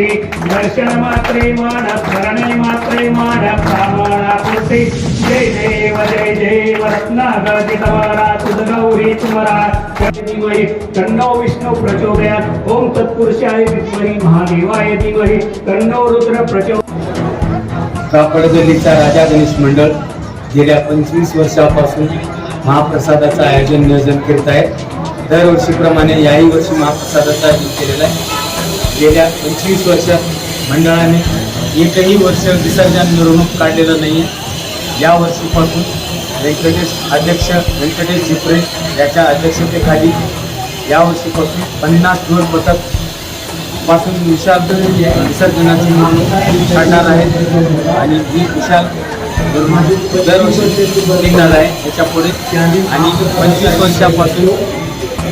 मागे दर्शन मात्रे मान स्मरणे मात्रे मान प्राणापूर्ती जय देव जय देव रत्नागती तमारा तुझ तुमरा. धीमहि तन्नो विष्णू प्रचोदयात् ओम तत्पुरुषाय विद्महि महादेवाय धीमहि. तन्नो रुद्र प्रचो कापडगल्लीचा राजा गणेश मंडळ गेल्या पंचवीस वर्षापासून महाप्रसादाचं आयोजन नियोजन करत आहे. दरवर्षीप्रमाणे याही वर्षी महाप्रसादाचं आयोजन केलेलं आहे. गेल्या पंचवीस वर्षात मंडळाने एकही वर्ष विसर्जन मिरवणूक काढलेलं नाही आहे या वर्षीपासून व्यंकटेश अध्यक्ष व्यंकटेश झिपरे याच्या अध्यक्षतेखाली या वर्षीपासून पन्नास ढोल पथकपासून विशाल विसर्जनाची मिरवणूक काढणार आहे. आणि ही विशाल दरवर्षी निघणार आहे त्याच्यापुढे आणि पंचवीस वर्षापासून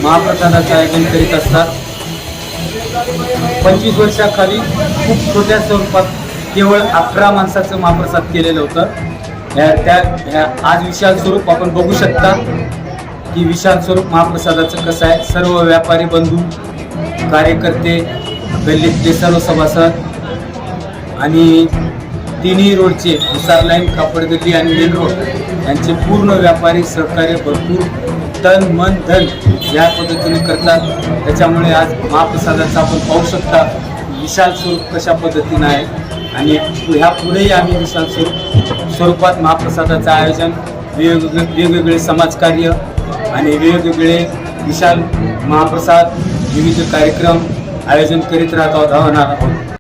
महाप्रसादाचं आयोजन करीत असतात. पंचवीस वर्षाखाली खूप छोट्या स्वरूपात केवळ अकरा माणसाचं महाप्रसाद केलेलं होतं. ह्या त्या ह्या आज विशाल स्वरूप आपण बघू शकता की विशाल स्वरूप महाप्रसादाचं कसं आहे. सर्व व्यापारी बंधू कार्यकर्ते गल्लीतले सर्व सभासद आणि तिन्ही रोडचे विसार लाईन कापडगती आणि मेन रोड यांचे पूर्ण व्यापारी सहकार्य भरपूर तन मन धन या पद्धतीने करतात. त्याच्यामुळे आज महाप्रसादाचं आपण पाहू शकता विशाल स्वरूप कशा पद्धतीनं आहे. आणि ह्या पुढेही आम्ही विशाल स्वरूप स्वरूपात महाप्रसादाचं आयोजन वेगवेगळे वेगवेगळे समाजकार्य आणि वेगवेगळे विशाल महाप्रसाद विविध कार्यक्रम आयोजन करीत राहत आहोत.